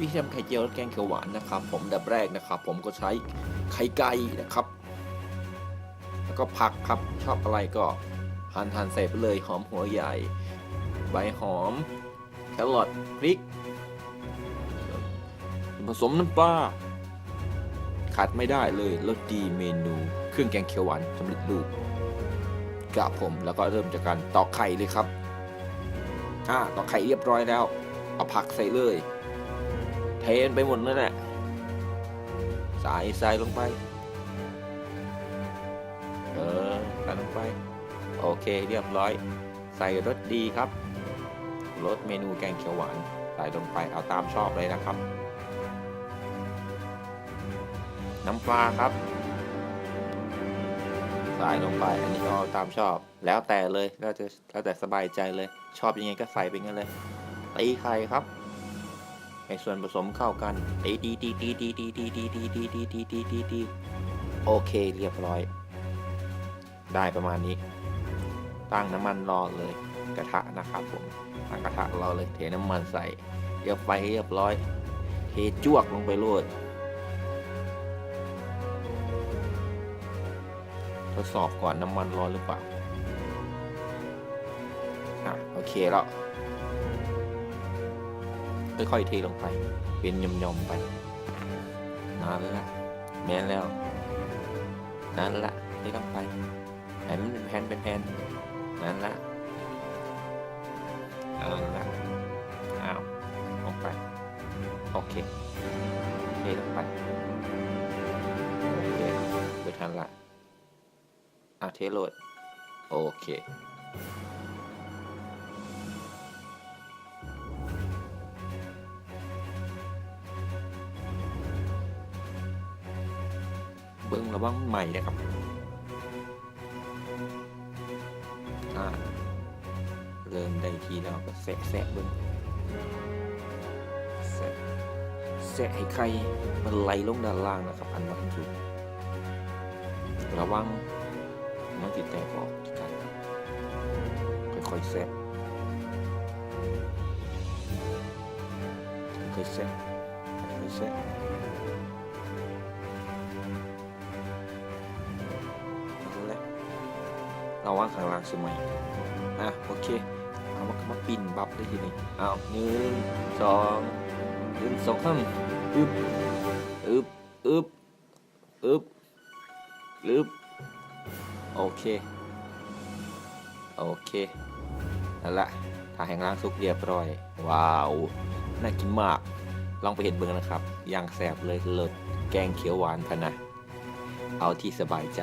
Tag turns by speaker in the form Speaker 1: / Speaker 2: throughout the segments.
Speaker 1: วิธีทำไข่เจียวและแกงเขียวหวานนะครับ ผมดับแรกนะครับ ผมก็ใช้ไข่ไก่นะครับ แล้วก็ผักครับชอบอะไรก็หั่นหั่นใส่ไปเลยหอมหัวใหญ่ ใบหอม แครอทพริก ผสมน้ำปลาขาดไม่ได้เลยรสดีเมนูเครื่องแกงเขียวหวานสำเร็จรูปกับผมแล้วก็เริ่มจากการตอกไข่เลยครับอ่าตอกไข่เรียบร้อยแล้วเอาผักใส่เลย เทนไปหมดนั่นแหละใส่ใส่ลงไป เออใส่ลงไป โอเคเรียบร้อย ใส่รสดีครับรสเมนูแกงเขียวหวานใส่ลงไปเอาตามชอบเลยนะครับ น้ำปลาครับใส่ลงไป อันนี้ก็เอาตามชอบ แล้วแต่เลยแล้วจะแล้วแต่สบายใจเลย ชอบยังไงก็ใส่ไปงั้นเลยตีไข่ครับ ให้ส่วนผสมเข้ากันตีตีตีตีตีตีตีตีตีตีตีตีตีตีตีโอเคเรียบร้อย ได้ประมาณนี้ ตั้งน้ำมันรอเลยกระทะนะครับผมตั้งกระทะรอเลยเทน้ำมันใส่เรียบไฟเรียบร้อยเทจวกลงไปโลดทดสอบก่อนน้ำมันร้อนหรือเปล่าอะโอเคแล้ว ค่อยๆเทลงไป เป็นยมๆไปนานแล้วละแม่นแล้วนานละเทลงไปให้มันเป็นแผ่นเป็นแผ่นนานละเอาละอ้าวลงไปโอเคเทลงไปโอเคเปิดทันละอะเทโหลดโอเค เบิ้งระวังใหม่นะครับอ่าเริ่มได้ทีแล้วก็แสะแสะเบิ้งแสะแสะให้ไข่มันไหลลงด้านล่างนะครับอันว่าถูกระวังมันติดแตกออกกันค่อยๆแซะค่อยๆแซะค่อยๆแซะ เราว่างข้างล่างสมัยอะโอเคเอามามาปิ่นบับได้ทีนี้เอาหนึ่งสองหนึ่งสองสามอึบอึบอึบอึบอึบโอเค โอเคนั่นแหละถ้าแห่งล่างสุกเรียบร้อย ว้าว น่ากินมาก ลองไปเห็นเบิ่งนะครับย่างแสบเลยเลิศแกงเขียวหวานพะนะ เอาที่สบายใจ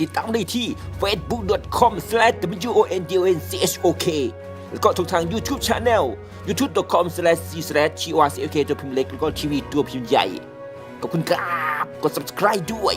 Speaker 1: ติดตามได้ที่ facebook.com/wondonchok แล้วก็ทุกทาง YouTube Channel youtube.com/c/grck ตัวพิมพ์เล็กแล้วก็ทีวีตัวพิมพ์ใหญ่ขอบคุณครับ กด subscribe ด้วย